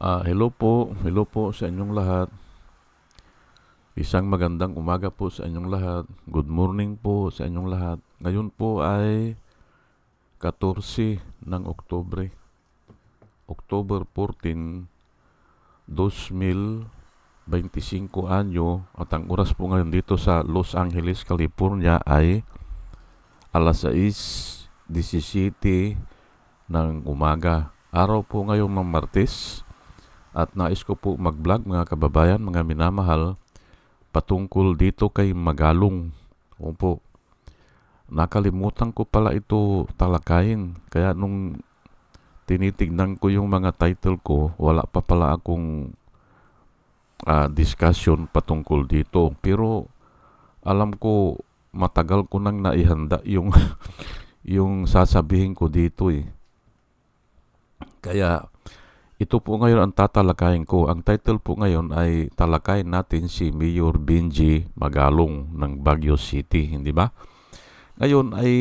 Ah, hello po, hello po sa inyong lahat. Isang magandang umaga po sa inyong lahat. Good morning po sa inyong lahat. Ngayon po ay 14 ng Oktubre. October 14, 2025 anyo at ang oras po ngayon dito sa Los Angeles, California ay alas 6.17 ng umaga. Araw po ngayon ng Martes at nais ko po mag-vlog mga kababayan, mga minamahal patungkol dito kay Magalong. Opo. Nakalimutan ko pala ito talakayin. Kaya nung tinitignan ko yung mga title ko, wala pa pala akong ah, discussion patungkol dito. Pero alam ko matagal ko nang naihanda yung yung sasabihin ko dito eh. Kaya ito po ngayon ang tatalakayin ko. Ang title po ngayon ay talakayin natin si Mayor Benji Magalong ng Baguio City, hindi ba? Ngayon ay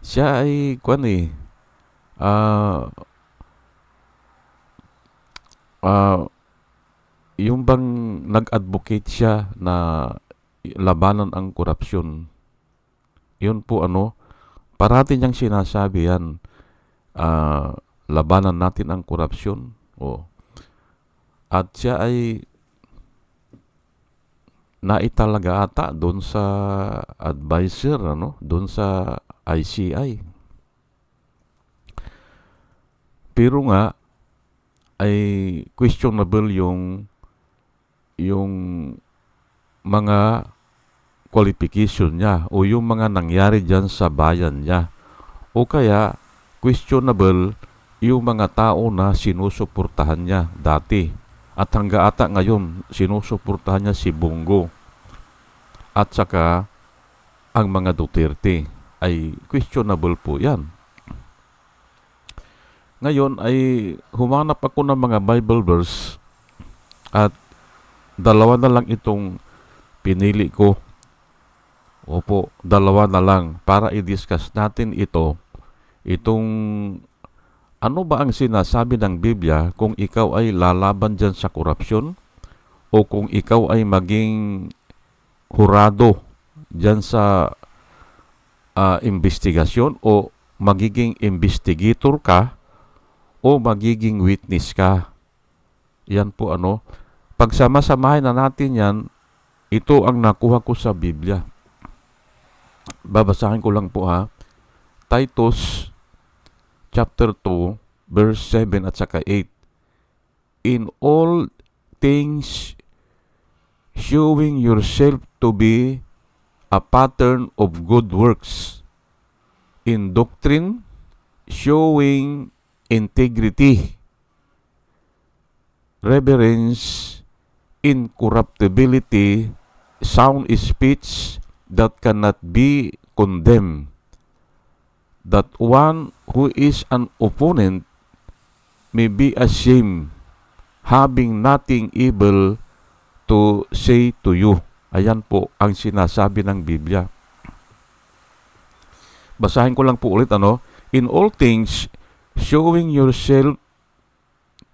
siya ay kwan eh ah ah, yung bang nag-advocate siya na labanan ang korupsyon. Yun po ano, parati niyang sinasabi yan, ah, labanan natin ang korupsyon. O. At siya ay naitalaga ata doon sa advisor, ano, doon sa ICI. Pero nga, ay questionable yung yung mga qualification niya o yung mga nangyari dyan sa bayan niya. O kaya, questionable yung mga tao na sinusuportahan niya dati. At hangga ata ngayon, sinusuportahan niya si Bongo. At saka, ang mga Duterte ay questionable po yan. Ngayon ay humanap ako ng mga Bible verse at dalawa na lang itong pinili ko. Opo, dalawa na lang para i-discuss natin ito. Itong ano ba ang sinasabi ng Biblia kung ikaw ay lalaban dyan sa korupsyon o kung ikaw ay maging hurado dyan sa ah, investigasyon o magiging investigator ka o magiging witness ka. Yan po ano. Pagsama-samahin na natin yan, ito ang nakuha ko sa Biblia. Babasahin ko lang po ha. Titus chapter 2 verse 7 at saka 8. In all things showing yourself to be a pattern of good works. In doctrine, showing integrity, reverence, incorruptibility, sound speech that cannot be condemned. That one who is an opponent may be ashamed, having nothing evil to say to you. Ayan po ang sinasabi ng Biblia. Basahin ko lang po ulit ano. In all things, showing yourself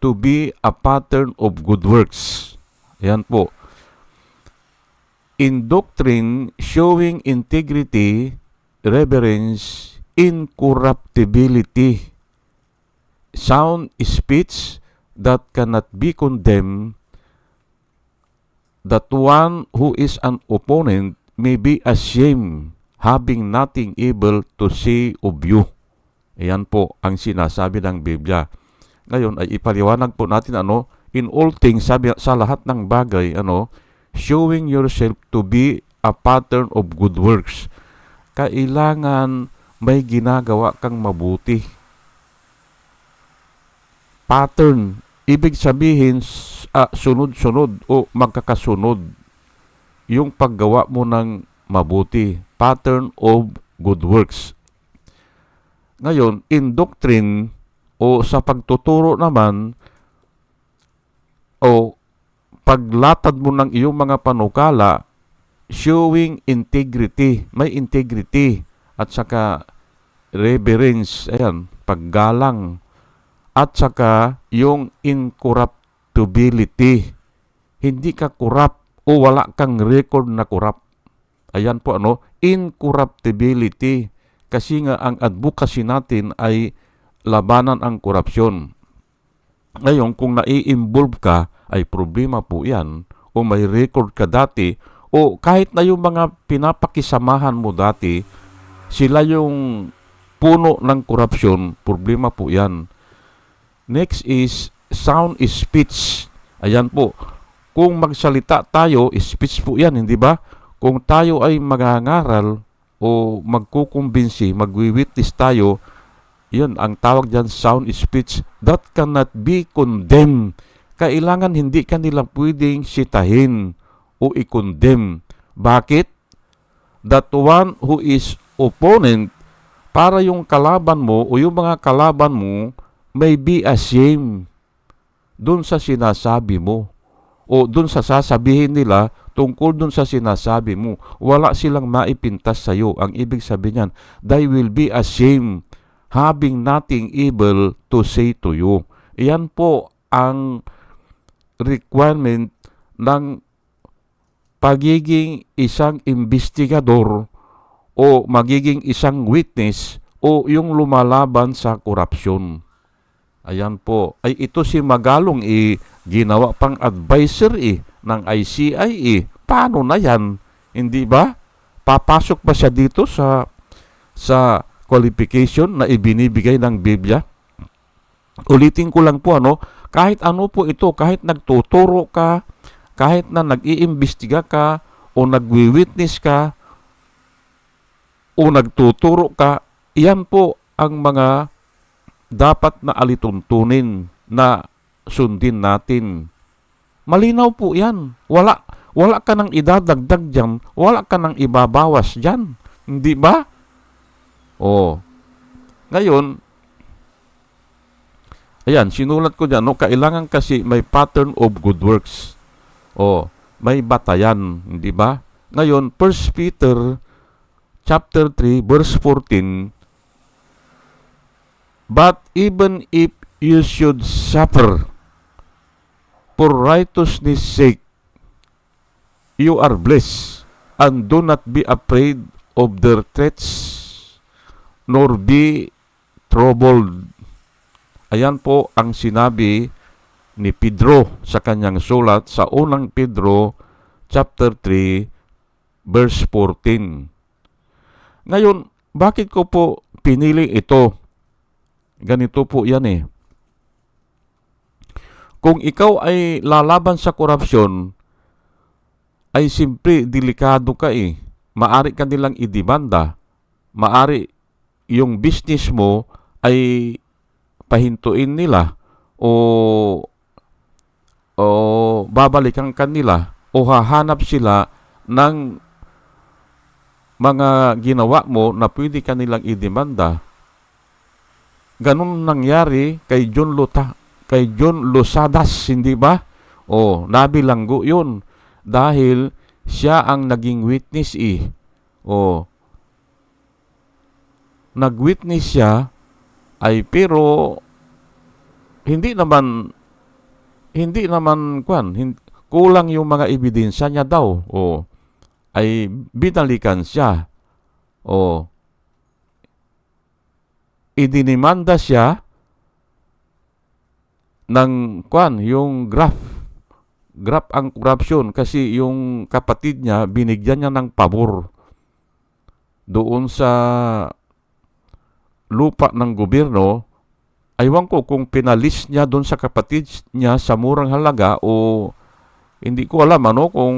to be a pattern of good works. Ayan po. In doctrine, showing integrity, reverence, incorruptibility, sound speech that cannot be condemned, that one who is an opponent may be ashamed, having nothing evil to say of you. Ayan po ang sinasabi ng Biblia. Ngayon ay ipaliwanag po natin ano, in all things, sabi, sa lahat ng bagay, ano, showing yourself to be a pattern of good works. Kailangan may ginagawa kang mabuti. Pattern, ibig sabihin ah, sunod-sunod o magkakasunod yung paggawa mo ng mabuti. Pattern of good works. Ngayon, in doctrine o sa pagtuturo naman o paglatad mo ng iyong mga panukala, showing integrity, may integrity at saka reverence, ayan, paggalang at saka yung incorruptibility. Hindi ka corrupt o wala kang record na corrupt. Ayan po ano, incorruptibility. Kasi nga ang advocacy natin ay labanan ang korupsyon. Ngayon, kung nai-involve ka, ay problema po yan. O may record ka dati, o kahit na yung mga pinapakisamahan mo dati, sila yung puno ng korupsyon, problema po yan. Next is sound speech. Ayan po. Kung magsalita tayo, speech po yan, hindi ba? Kung tayo ay magangaral o magkukumbinsi, magwi-witness tayo, yun, ang tawag dyan, sound speech, that cannot be condemned. Kailangan hindi ka nila pwedeng sitahin o i-condemn. Bakit? That one who is opponent, para yung kalaban mo o yung mga kalaban mo may be ashamed dun sa sinasabi mo o dun sa sasabihin nila tungkol dun sa sinasabi mo. Wala silang maipintas sa iyo. Ang ibig sabihin niyan, they will be ashamed having nothing evil to say to you. Iyan po ang requirement ng pagiging isang investigador o magiging isang witness o yung lumalaban sa korupsyon. Ayan po. Ay ito si Magalong eh, ginawa pang advisor eh, ng ICI eh. Paano na yan? Hindi ba? Papasok ba siya dito sa sa qualification na ibinibigay ng Biblia. Ulitin ko lang po ano, kahit ano po ito, kahit nagtuturo ka, kahit na nag-iimbestiga ka o nagwi-witness ka o nagtuturo ka, iyan po ang mga dapat na alituntunin na sundin natin. Malinaw po yan. Wala, wala ka nang idadagdag dyan, wala ka nang ibabawas dyan. Hindi ba? Oh. Ngayon, ayan, sinulat ko dyan, no, kailangan kasi may pattern of good works. Oh, may batayan, hindi ba? Ngayon, 1 Peter chapter 3 verse 14 But even if you should suffer for righteousness' sake, you are blessed, and do not be afraid of their threats nor be troubled. Ayan po ang sinabi ni Pedro sa kanyang sulat sa unang Pedro chapter 3 verse 14. Ngayon, bakit ko po pinili ito? Ganito po yan eh. Kung ikaw ay lalaban sa korupsyon, ay simpre delikado ka eh. Maari ka nilang idemanda. Maari yung business mo ay pahintuin nila o o babalikan kanila o hahanap sila ng mga ginawa mo na pwede kanilang idemanda. Ganun nangyari kay John Luta, kay John Lusadas, hindi ba? O, nabilanggo yun. Dahil siya ang naging witness eh. O, nag-witness siya ay pero hindi naman hindi naman kwan hin, kulang yung mga ebidensya niya daw o ay binalikan siya o idinimanda siya ng kwan yung graph graph ang corruption kasi yung kapatid niya binigyan niya ng pabor doon sa lupa ng gobyerno, aywan ko kung pinalis niya doon sa kapatid niya sa murang halaga o hindi ko alam ano kung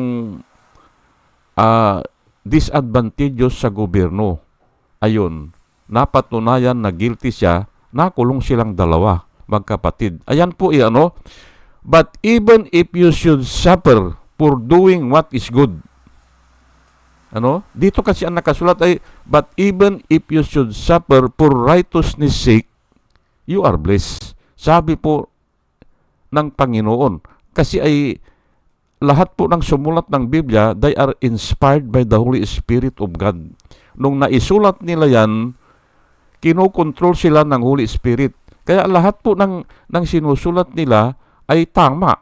uh, disadvantageous sa gobyerno. Ayun, napatunayan na guilty siya, nakulong silang dalawa, magkapatid. Ayan po eh, ano, but even if you should suffer for doing what is good, ano? Dito kasi ang nakasulat ay, But even if you should suffer for righteousness sake, you are blessed. Sabi po ng Panginoon. Kasi ay lahat po ng sumulat ng Biblia, they are inspired by the Holy Spirit of God. Nung naisulat nila yan, kinokontrol sila ng Holy Spirit. Kaya lahat po ng, ng sinusulat nila ay tama.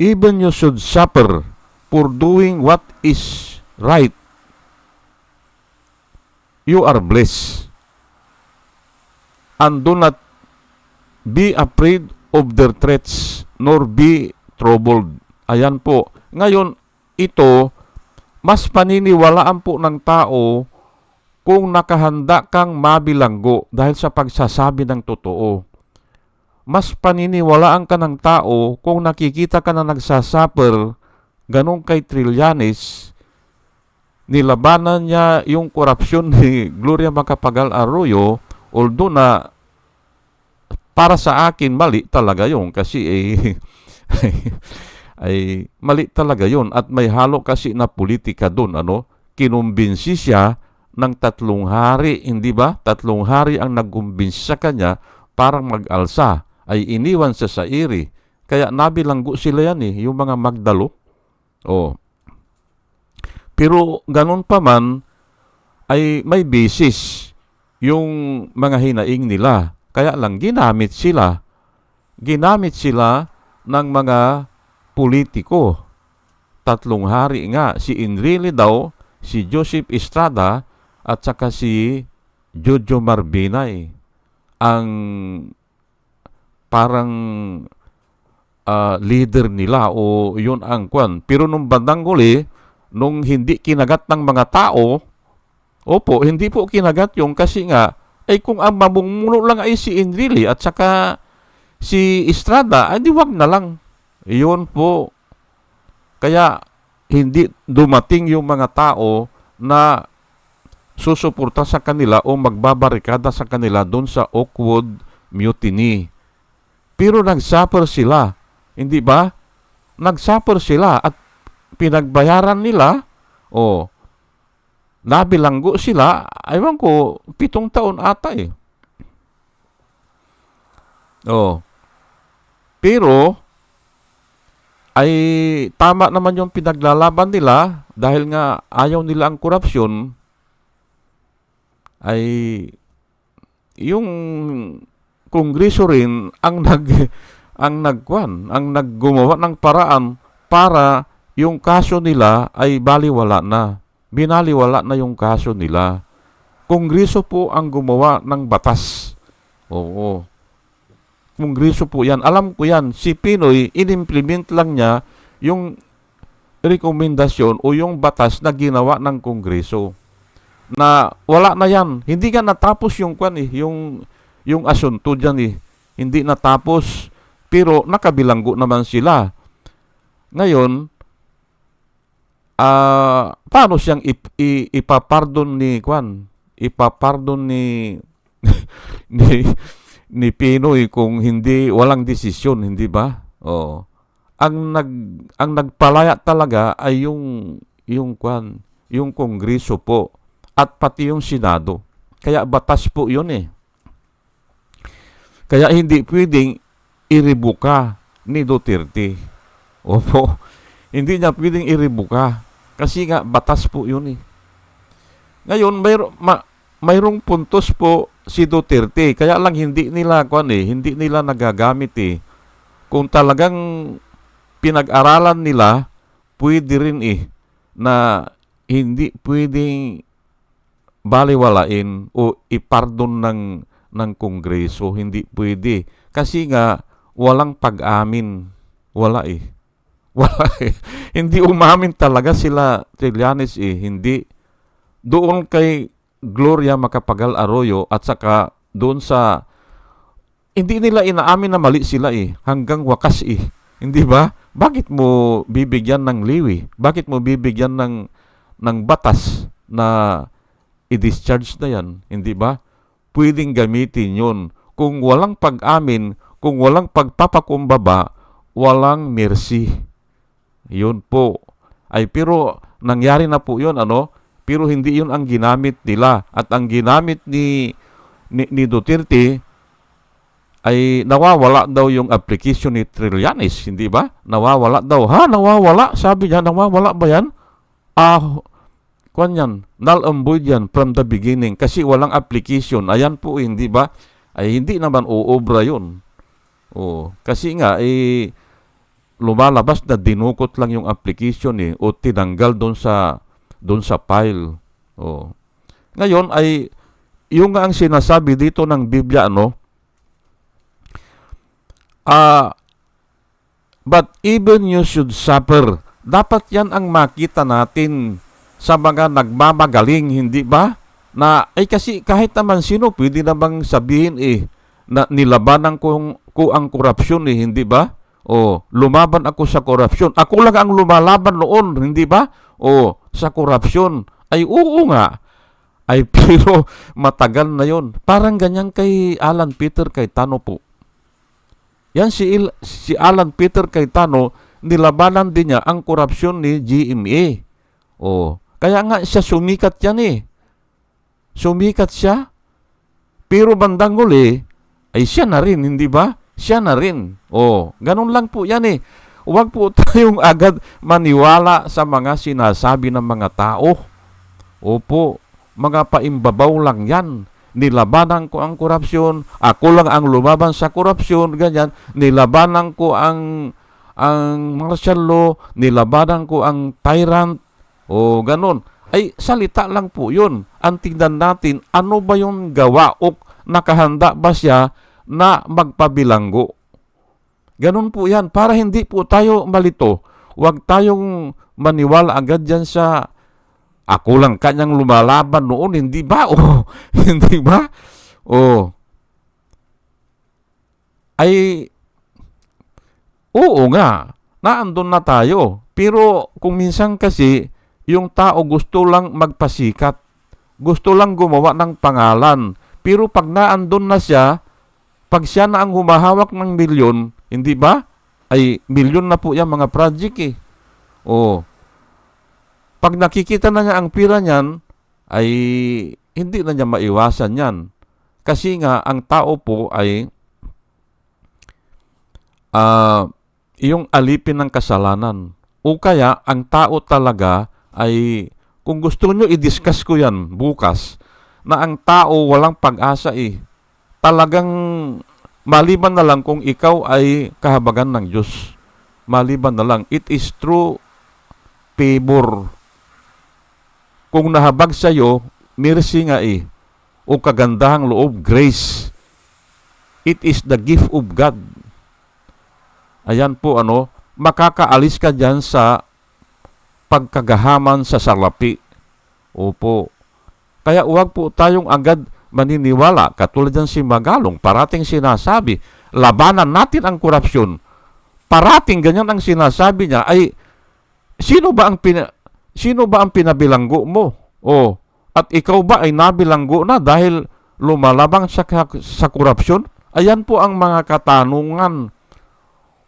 Even you should suffer for doing what is right. You are blessed. And do not be afraid of their threats, nor be troubled. Ayan po. Ngayon, ito, mas paniniwalaan po ng tao kung nakahanda kang mabilanggo dahil sa pagsasabi ng totoo. Mas paniniwalaan ka ng tao kung nakikita ka na nagsasuffer, ganun kay Trillanes, nilabanan niya yung korupsyon ni Gloria Macapagal Arroyo, although na para sa akin mali talaga yun kasi eh, ay mali talaga yun. At may halo kasi na politika doon ano? Kinumbinsi siya ng tatlong hari hindi ba? Tatlong hari ang nagkumbinsi sa kanya parang mag-alsa. Ay iniwan sa sairi kaya nabilanggo sila yan eh yung mga magdalo. Oh. Pero ganun pa man ay may basis yung mga hinaing nila kaya lang ginamit sila ginamit sila ng mga politiko. Tatlong hari nga, si Enrile daw, si Joseph Estrada, at saka si Jojo Marbinay. Ang parang uh, leader nila o yun ang kwan. Pero nung bandang huli, nung hindi kinagat ng mga tao, opo, hindi po kinagat yung kasi nga, ay kung ang mamumuno lang ay si Enrile at saka si Estrada, ay di wag na lang. Iyon po. Kaya hindi dumating yung mga tao na susuporta sa kanila o magbabarikada sa kanila doon sa Oakwood Mutiny. Pero nagsuffer sila. Hindi ba? Nagsuffer sila at pinagbayaran nila o nabilanggo sila, aywan ko, pitong taon ata eh. Oh. Pero, ay tama naman yung pinaglalaban nila dahil nga ayaw nila ang korupsyon ay yung kongreso rin ang nag ang nagkuan ang naggumawa ng paraan para yung kaso nila ay baliwala na binaliwala na yung kaso nila kongreso po ang gumawa ng batas oo Kongreso po yan. Alam ko yan. Si Pinoy, inimplement lang niya yung rekomendasyon o yung batas na ginawa ng Kongreso. Na wala na yan. Hindi ka natapos yung kwan eh, yung, yung asunto dyan eh. Hindi natapos, pero nakabilanggo naman sila. Ngayon, uh, paano siyang ip, ip, ipapardon ni kwan? Ipapardon ni ni ni Pinoy kung hindi walang desisyon, hindi ba? Oh. Ang nag ang nagpalaya talaga ay yung yung kwan, yung kongreso po at pati yung senado. Kaya batas po 'yun eh. Kaya hindi pwedeng iribuka ni Duterte. Opo. Hindi niya pwedeng iribuka kasi nga batas po 'yun eh. Ngayon, may, ma, mayroong puntos po si Duterte. Kaya lang hindi nila kuan eh, hindi nila nagagamit eh. Kung talagang pinag-aralan nila, pwede rin eh na hindi pwedeng baliwalain o ipardon ng ng kongreso, hindi pwede. Kasi nga walang pag-amin. Wala eh. Hindi umamin talaga sila Trillanes eh, hindi. Doon kay Gloria Macapagal Arroyo at saka doon sa hindi nila inaamin na mali sila eh hanggang wakas eh. Hindi ba? Bakit mo bibigyan ng liwi? Bakit mo bibigyan ng ng batas na i-discharge na yan? Hindi ba? Pwedeng gamitin yun. Kung walang pag-amin, kung walang pagpapakumbaba, walang mercy. Yun po. Ay pero nangyari na po yun ano? Pero hindi yun ang ginamit nila. At ang ginamit ni, ni, ni Duterte ay nawawala daw yung application ni Trillanes, hindi ba? Nawawala daw. Ha? Nawawala? Sabi niya, nawawala ba yan? Ah, kwan yan, null and yan from the beginning kasi walang application. Ayan po, hindi ba? Ay hindi naman uobra yun. Oh, kasi nga, eh, lumalabas na dinukot lang yung application eh, o tinanggal doon sa, doon sa file. Oh. Ngayon ay, yung nga ang sinasabi dito ng Biblia, ano, ah, but even you should suffer. Dapat yan ang makita natin sa mga nagmamagaling, hindi ba? Na, ay kasi kahit naman sino, pwede namang sabihin eh, na nilabanan ko, ko ang korupsyon eh, hindi ba? O, lumaban ako sa korupsyon. Ako lang ang lumalaban noon, hindi ba? O, sa korupsyon. Ay, oo nga. Ay, pero matagal na yon. Parang ganyan kay Alan Peter Cayetano po. Yan si, Il- si Alan Peter Cayetano, nilabanan din niya ang korupsyon ni GMA. O, kaya nga siya sumikat yan eh. Sumikat siya. Pero bandang huli, ay siya na rin, hindi ba? Siya na rin. O, ganun lang po yan eh. Huwag po tayong agad maniwala sa mga sinasabi ng mga tao. Opo, mga paimbabaw lang yan. Nilabanan ko ang korupsyon, ako lang ang lumaban sa korupsyon, ganyan. Nilabanan ko ang ang martial law, nilabanan ko ang tyrant, o ganun. Ay, salita lang po yun. Ang tingnan natin, ano ba yung gawa o nakahanda ba siya na magpabilanggo? Ganun po yan. Para hindi po tayo malito, huwag tayong maniwala agad dyan sa ako lang kanyang lumalaban noon, hindi ba? O, hindi ba? O, ay, oo nga, naandun na tayo. Pero kung minsan kasi, yung tao gusto lang magpasikat. Gusto lang gumawa ng pangalan. Pero pag naandun na siya, pag siya na ang humahawak ng milyon, hindi ba? Ay, milyon na po yan mga project eh. O, pag nakikita na niya ang pira niyan, ay hindi na niya maiwasan yan. Kasi nga, ang tao po ay ah yung alipin ng kasalanan. O kaya, ang tao talaga ay, kung gusto nyo, i-discuss ko yan bukas, na ang tao walang pag-asa eh. Talagang maliban na lang kung ikaw ay kahabagan ng Diyos. Maliban na lang. It is true favor. Kung nahabag sa iyo, mercy nga eh. O kagandahang loob, grace. It is the gift of God. Ayan po ano, makakaalis ka dyan sa pagkagahaman sa salapi. Opo. Kaya huwag po tayong agad maniniwala. Katulad yan si Magalong, parating sinasabi, labanan natin ang korupsyon. Parating ganyan ang sinasabi niya ay sino ba ang pina, sino ba ang pinabilanggo mo? O at ikaw ba ay nabilanggo na dahil lumalabang sa, sa korupsyon? Ayan po ang mga katanungan.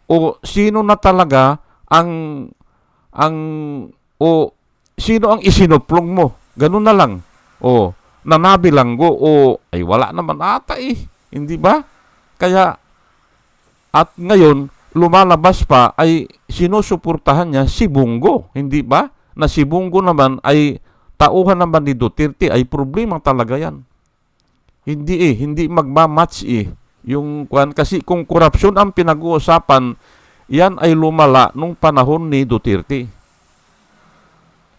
O sino na talaga ang ang o sino ang isinuplong mo? Ganun na lang. O na nabilanggo o ay wala naman ata eh. Hindi ba? Kaya at ngayon lumalabas pa ay sinusuportahan niya si Bungo, hindi ba? Na si Bungo naman ay tauhan naman ni Duterte ay problema talaga yan. Hindi eh, hindi magmamatch eh. Yung kwan kasi kung korupsyon ang pinag-uusapan, yan ay lumala nung panahon ni Duterte.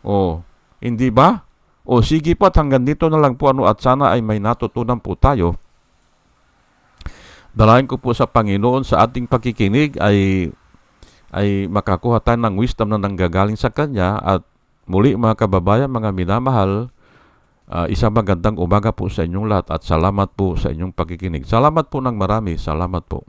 Oh, hindi ba? O sige po at hanggang dito na lang po ano at sana ay may natutunan po tayo. Dalayan ko po sa Panginoon sa ating pakikinig ay ay makakuha tayo ng wisdom na nanggagaling sa Kanya at muli mga kababayan, mga minamahal, uh, isang magandang umaga po sa inyong lahat at salamat po sa inyong pakikinig. Salamat po ng marami. Salamat po.